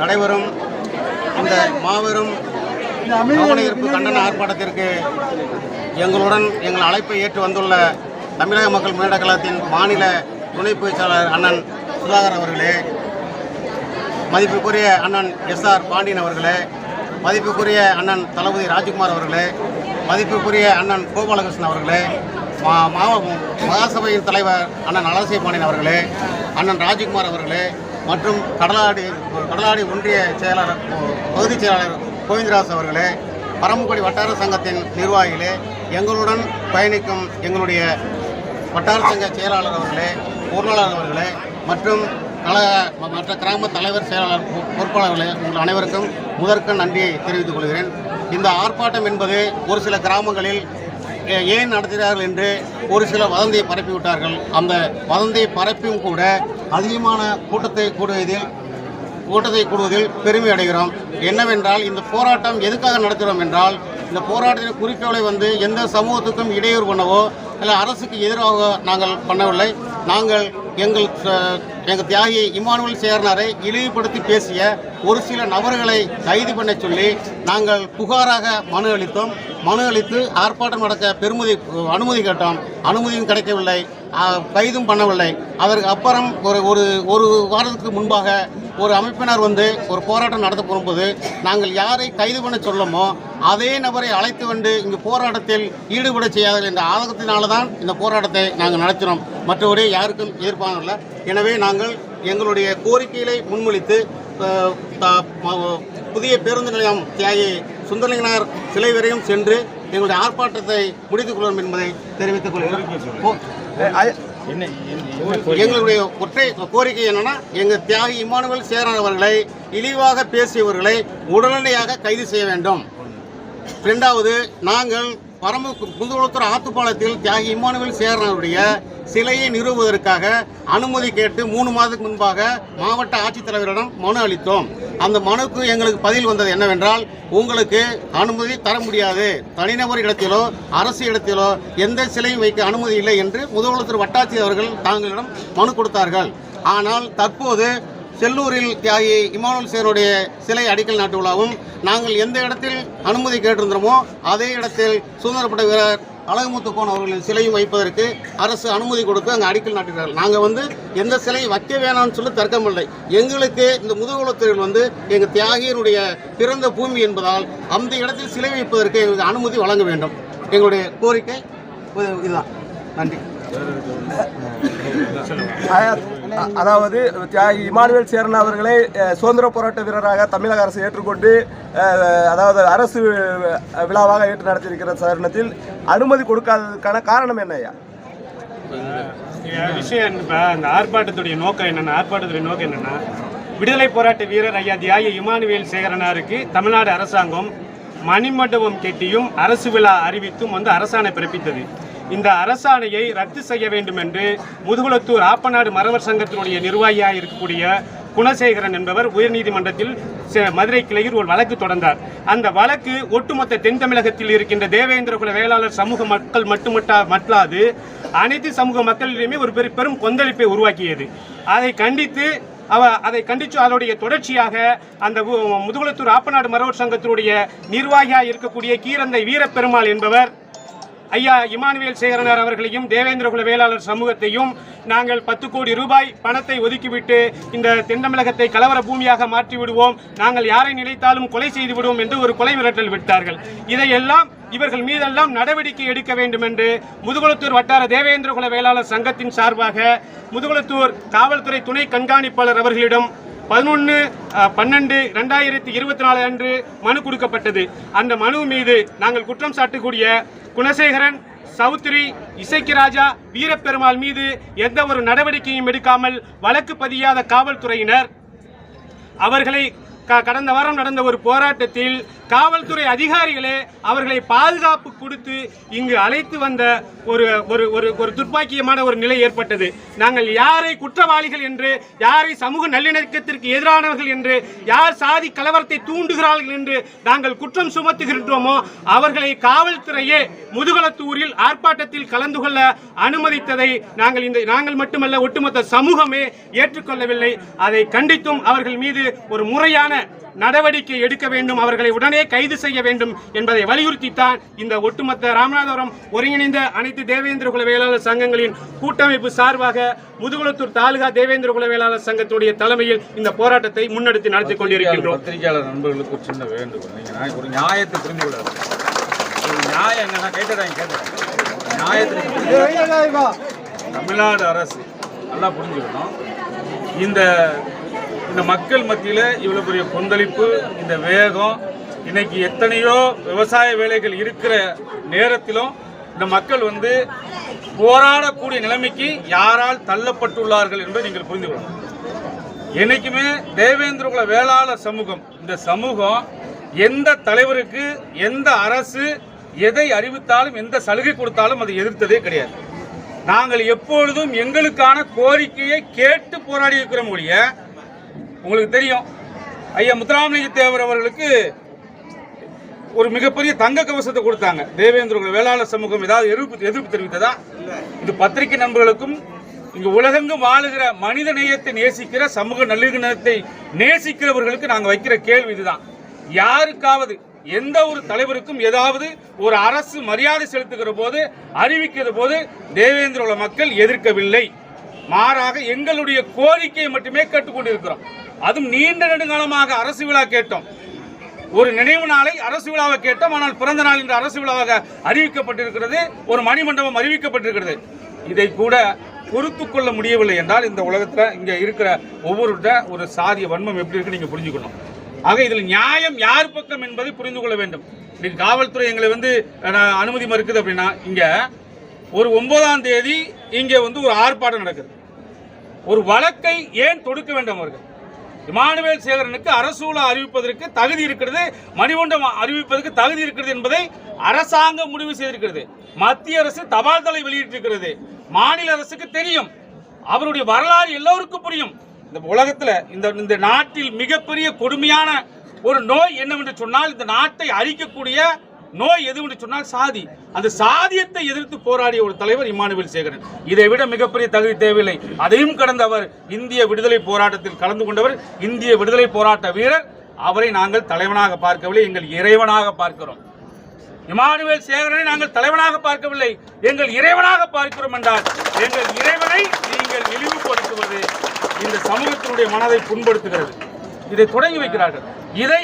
நடைபெறும். இந்த மாபெரும் கவனஈர்ப்பு கண்டன ஆர்ப்பாட்டத்திற்கு எங்களுடன் எங்கள் அழைப்பை ஏற்று வந்துள்ள தமிழக மக்கள் முன்னேற்ற கழகத்தின் மாநில துணை பேச்சாளர் அண்ணன் சுதாகர் அவர்களே மதிப்புக்குரிய அண்ணன் எஸ் ஆர் பாண்டியன் அவர்களே மதிப்புக்குரிய அண்ணன் தளபதி ராஜ்குமார் அவர்களே மதிப்புக்குரிய அண்ணன் கோபாலகிருஷ்ணன் அவர்களே மா மாவ மகாசபையின் தலைவர் அண்ணன் அலசிய பாண்டியன் அவர்களே அண்ணன் ராஜ்குமார் அவர்களே மற்றும் கடலாடி கடலாடி ஒன்றிய செயலாளர் பகுதிச் செயலாளர் கோவிந்தராஜ் அவர்களே பரமக்குடி வட்டார சங்கத்தின் நிர்வாகிகளே எங்களுடன் பயணிக்கும் எங்களுடைய வட்டார சங்க செயலாளர் அவர்களே பொருளாளர் அவர்களே மற்றும் கழக மற்ற கிராம தலைவர் செயலாளர் பொ- பொறுப்பாளர்களே உங்கள் அனைவருக்கும் முதற்க நன்றியை தெரிவித்துக் கொள்கிறேன். இந்த ஆர்ப்பாட்டம் என்பது ஒரு சில கிராமங்களில் ஏன் நடத்துகிறார்கள் என்று ஒரு சில வதந்தியை பரப்பிவிட்டார்கள். அந்த வதந்தியை பரப்பியும் கூட அதிகமான கூட்டத்தை கூடுவதில் கூட்டத்தை கூடுவதில் பெருமை அடைகிறோம். என்னவென்றால் இந்த போராட்டம் எதுக்காக நடத்துகிறோம் என்றால் இந்த போராட்டத்தின் குறிக்கோளை வந்து எந்த சமூகத்துக்கும் இடையூறு பண்ணவோ இல்லை அரசுக்கு எதிராக நாங்கள் பண்ணவில்லை. நாங்கள் எங்கள் எங்கள் தியாகி இமானுவல் சேர்னாரை இழிவுபடுத்தி பேசிய ஒரு சில நபர்களை கைது பண்ண சொல்லி நாங்கள் புகாராக மனு அளித்தோம். மனு அளித்து ஆர்ப்பாட்டம் நடக்க பெருமதி அனுமதி கேட்டோம். அனுமதியும் கிடைக்கவில்லை. கைதும் பண்ணவில்லை. அதற்கு அப்புறம் ஒரு ஒரு ஒரு வாரத்துக்கு முன்பாக ஒரு அமைப்பினர் வந்து ஒரு போராட்டம் நடத்த போகும்போது நாங்கள் யாரை கைது பண்ண சொல்லமோ அதே நபரை அழைத்து வந்து இங்கு போராட்டத்தில் ஈடுபட செய்யாதீர்கள் என்ற ஆதங்கத்தினால தான் இந்த போராட்டத்தை நாங்கள் நடத்தினோம். மற்றபடி யாருக்கும் எதிர்ப்பாகல எனவே நாங்கள் எங்களுடைய கோரிக்கைகளை முன்மொழித்து புதிய பேருந்து நிலையம் தியாகி சுந்தரலிங்கனார் சிலை வரையும் சென்று எங்களுடைய ஆர்ப்பாட்டத்தை முடித்துக் கொள்வோம் என்பதை தெரிவித்துக் கொள்கிறோம். எங்களுடைய ஒற்றை கோரிக்கை என்னன்னா எங்கள் தியாகி இமானுவல் சேரன் அவர்களை இழிவாக பேசியவர்களை உடனடியாக கைது செய்ய வேண்டும். ரெண்டாவது நாங்கள் பரம்பு குந்தகுளத்தூர் ஆத்துப்பாலத்தில் தியாகி இமானுவேல் சேரனுடைய சிலையை நிறுவுவதற்காக அனுமதி கேட்டு மூணு மாதத்துக்கு முன்பாக மாவட்ட ஆட்சித்தலைவரிடம் மனு அளித்தோம். அந்த மனுக்கு எங்களுக்கு பதில் வந்தது என்னவென்றால் உங்களுக்கு அனுமதி தர முடியாது. தனிநபர் இடத்திலோ அரசு இடத்திலோ எந்த சிலையும் வைக்க அனுமதி இல்லை என்று முதுகுளத்தூர் வட்டாட்சியர் அவர்கள் தாங்களிடம் மனு கொடுத்தார்கள். ஆனால் தற்போது செல்லூரில் தியாகி இமானுவல் சேருடைய சிலை அடிக்கல் நாட்டு விழாவும் நாங்கள் எந்த இடத்தில் அனுமதி கேட்டிருந்தோமோ அதே இடத்தில் சுதந்திரப்பட்ட வீரர் அழகுமுத்துக்கோன் அவர்களின் சிலையும் வைப்பதற்கு அரசு அனுமதி கொடுத்து அங்கே அடிக்கல் நாட்டுகிறார்கள். நாங்கள் வந்து எந்த சிலையும் வைக்க வேணாம்னு சொல்லி தர்க்கமில்லை எங்களுக்கு இந்த முதுகுலத்தில் வந்து எங்கள் தியாகியினுடைய பிறந்த பூமி என்பதால் அந்த இடத்தில் சிலை வைப்பதற்கு எங்களுக்கு அனுமதி வழங்க வேண்டும். எங்களுடைய கோரிக்கை இதுதான். நன்றி. அதாவது தியாகி இமானுவேல் சேரன் அவர்களை சுதந்திர போராட்ட வீரராக தமிழக அரசு ஏற்றுக்கொண்டு அதாவது அரசு விழாவாக ஏற்று நடத்தியிருக்கிற தருணத்தில் அனுமதி கொடுக்காததுக்கான காரணம் என்ன ஐயா? விஷயம் இப்போ அந்த ஆர்ப்பாட்டத்துடைய நோக்கம் என்னென்னா ஆர்ப்பாட்டத்துடைய நோக்கம் என்னென்னா விடுதலை போராட்ட வீரர் ஐயா தியாகி இமானுவேல் சேகரனாருக்கு தமிழ்நாடு அரசாங்கம் மணிமண்டபம் கெட்டியும் அரசு விழா அறிவித்தும் வந்து அரசாணை பிறப்பித்தது. இந்த அரசாணையை ரத்து செய்ய வேண்டும் என்று முதுகுளத்தூர் ஆப்பநாடு மறவர் சங்கத்தினுடைய நிர்வாகியாக இருக்கக்கூடிய குணசேகரன் என்பவர் உயர்நீதிமன்றத்தில் ச- மதுரை கிளையில் ஒரு வழக்கு தொடர்ந்தார். அந்த வழக்கு ஒட்டுமொத்த தென் தமிழகத்தில் இருக்கின்ற தேவேந்திரகுல வேளாளர் சமூக மக்கள் மட்டுமட்டா மట్లాது அனைத்து சமூக மக்களிடையுமே ஒரு பெரு பெரும் கொந்தளிப்பை உருவாக்கியது. அதை கண்டித்து அவ அதை கண்டித்து அதனுடைய தொடர்ச்சியாக அந்த மு- முதுகுளத்தூர் ஆப்பநாடு மரவர் சங்கத்தினுடைய நிர்வாகியாக இருக்கக்கூடிய கீரந்தை வீரப்பெருமாள் என்பவர் ஐயா இமானுவேல் சேகரனார் அவர்களையும் தேவேந்திர குல வேளாளர் சமூகத்தையும் நாங்கள் பத்து கோடி ரூபாய் பணத்தை ஒதுக்கிவிட்டு இந்த தென்னமிழகத்தை கலவர பூமியாக மாற்றிவிடுவோம் நாங்கள் யாரை நினைத்தாலும் கொலை செய்து விடுவோம் என்று ஒரு கொலை மிரட்டல் விட்டார்கள். இதையெல்லாம் இவர்கள் மீதெல்லாம் நடவடிக்கை எடுக்க வேண்டும் என்று முதுகுளத்தூர் வட்டார தேவேந்திர குல வேளாளர் சங்கத்தின் சார்பாக முதுகுளத்தூர் காவல்துறை துணை கண்காணிப்பாளர் அவர்களிடம் பதினொன்று பன்னெண்டு ரெண்டாயிரத்தி இருபத்தி நாலு அன்று மனு கொடுக்கப்பட்டது. அந்த மனு மீது நாங்கள் குற்றம் சாட்டக்கூடிய குணசேகரன் சௌத்ரி இசைக்கு ராஜா வீரப்பெருமாள் மீது எந்த ஒரு நடவடிக்கையும் எடுக்காமல் வழக்கு பதியாத காவல்துறையினர் அவர்களை கடந்த வாரம் நடந்த ஒரு போராட்டத்தில் காவல்துறை அதிகாரிகளே அவர்களை பாதுகாப்பு கொடுத்து இங்கு அழைத்து வந்த ஒரு ஒரு ஒரு ஒரு துர்ப்பாக்கியமான ஒரு நிலை ஏற்பட்டது. நாங்கள் யாரை குற்றவாளிகள் என்று யாரை சமூக நல்லிணக்கத்திற்கு எதிரானவர்கள் என்று யார் சாதி கலவரத்தை தூண்டுகிறார்கள் என்று நாங்கள் குற்றம் சுமத்துகின்றோமோ அவர்களை காவல்துறையே முதுகலத்தூரில் ஆர்ப்பாட்டத்தில் கலந்து கொள்ள அனுமதித்ததை நாங்கள் இந்த நாங்கள் மட்டுமல்ல ஒட்டுமொத்த சமூகமே ஏற்றுக்கொள்ளவில்லை. அதை கண்டித்தும் அவர்கள் மீது ஒரு முறையான நடவடிக்கை எடுக்க வேண்டும் அவர்களை உடனே கைது செய்ய வேண்டும் என்பதை வலியுறுத்தித்தான் இந்த ஒட்டுமொத்த ராமநாதபுரம் ஒருங்கிணைந்த அனைத்து தேவேந்திர குல வேளாளர் சங்கங்களின் கூட்டமைப்பு சார்பாக முதுகுளத்தூர் தாலுகா தேவேந்திர குல வேளாளர் சங்கத்துடைய தலைமையில் இந்த போராட்டத்தை முன்னெடுத்து நடத்தி கொண்டிருக்கின்றோம். பத்திரிகையாளர் நண்பர்களுக்கு ஒரு சின்ன வேண்டுகோள். ஒரு நியாயத்தை புரிந்து கொள்ளாது நியாயம் என்னன்னா கேட்டுறாங்க கேட்டுறாங்க நியாயத்தை தமிழ்நாடு அரசு நல்லா புரிஞ்சுக்கணும். இந்த இந்த மக்கள் மத்தியில் இவ்வளோ பெரிய கொந்தளிப்பு இந்த வேகம் இன்னைக்கு எத்தனையோ விவசாய வேலைகள் இருக்கிற நேரத்திலும் இந்த மக்கள் வந்து போராடக்கூடிய நிலைமைக்கு யாரால் தள்ளப்பட்டுள்ளார்கள் என்பதை நீங்கள் புரிந்து கொள்ளணும். என்னைக்குமே தேவேந்திர குல வேளாளர் சமூகம் இந்த சமூகம் எந்த தலைவருக்கு எந்த அரசு எதை அறிவித்தாலும் எந்த சலுகை கொடுத்தாலும் அதை எதிர்த்ததே கிடையாது. நாங்கள் எப்பொழுதும் எங்களுக்கான கோரிக்கையை கேட்டு போராடி இருக்கிறோம் ஒழிய உங்களுக்கு தெரியும். ஐயா முத்துராமலிங்க தேவர் அவர்களுக்கு ஒரு மிகப்பெரிய தங்க கவசத்தை கொடுத்தாங்க. தேவேந்திர வேளாளர் சமூகம் ஏதாவது எதிர்ப்பு எதிர்ப்பு தெரிவித்ததா? இது பத்திரிகை நண்பர்களுக்கும் இங்கு உலகெங்கும் வாழுகிற மனித நேயத்தை நேசிக்கிற சமூக நல்லிணக்கத்தை நேசிக்கிறவர்களுக்கு நாங்கள் வைக்கிற கேள்வி இதுதான். யாருக்காவது எந்த ஒரு தலைவருக்கும் ஏதாவது ஒரு அரசு மரியாதை செலுத்துகிற போது அறிவிக்கிற போது தேவேந்திர மக்கள் எதிர்க்கவில்லை. மாறாக எங்களுடைய கோரிக்கையை மட்டுமே கேட்டுக்கொண்டிருக்கிறோம். அதுவும் நீண்ட நெடுங்காலமாக அரசு விழா கேட்டோம். ஒரு நினைவு நாளை அரசு விழாவை கேட்டோம். ஆனால் பிறந்த நாள் என்று அரசு விழாவாக அறிவிக்கப்பட்டிருக்கிறது. ஒரு மணிமண்டபம் அறிவிக்கப்பட்டிருக்கிறது. இதை கூட பொறுத்து கொள்ள முடியவில்லை என்றால் இந்த உலகத்தில் இங்கே இருக்கிற ஒவ்வொருட ஒரு சாதிய வன்மம் எப்படி இருக்குன்னு நீங்கள் புரிஞ்சுக்கணும். ஆக இதில் நியாயம் யார் பக்கம் என்பதை புரிந்து கொள்ள வேண்டும். இன்னைக்கு காவல்துறை எங்களை வந்து அனுமதி மறுக்குது அப்படின்னா இங்கே ஒரு ஒன்பதாம் தேதி இங்கே வந்து ஒரு ஆர்ப்பாட்டம் நடக்குது. ஒரு வழக்கை ஏன் தொடுக்க வேண்டும் அவர்கள்? இமானுவேல் சேகரனுக்கு அரசூல அறிவிப்பதற்கு தகுதி இருக்கிறது மணிமண்டம் அறிவிப்பதற்கு தகுதி இருக்கிறது என்பதை அரசாங்கம் முடிவு செய்திருக்கிறது. மத்திய அரசு தபால் தலை வெளியிட்டிருக்கிறது. மாநில அரசுக்கு தெரியும். அவருடைய வரலாறு எல்லோருக்கும் புரியும். இந்த உலகத்தில் இந்த இந்த நாட்டில் மிகப்பெரிய கொடுமையான ஒரு நோய் என்னவென்று சொன்னால் இந்த நாட்டை அழிக்கக்கூடிய நோய் எது என்று சொன்னால் சாதி. அந்த சாதியத்தை எதிர்த்து போராடிய ஒரு தலைவர் இமானுவேல் சேகரன். இதை விட மிகப்பெரிய தகுதி தேவையில்லை. அதையும் கடந்தவர் இந்திய விடுதலை போராட்டத்தில் கலந்து கொண்டவர் இந்திய விடுதலை போராட்ட வீரர். அவரை நாங்கள் தலைவனாக பார்க்கவில்லை எங்கள் இறைவனாக பார்க்கிறோம். இமானுவேல் சேகரனை நாங்கள் தலைவனாக பார்க்கவில்லை. எங்கள் இறைவனாக பார்க்கிறோம் என்றால் எங்கள் இறைவனை நீங்கள் இழிவுபடுத்துவது இந்த சமூகத்தினுடைய மனதை புண்படுத்துகிறது. இதை தொடங்கி வைக்கிறார்கள். இதை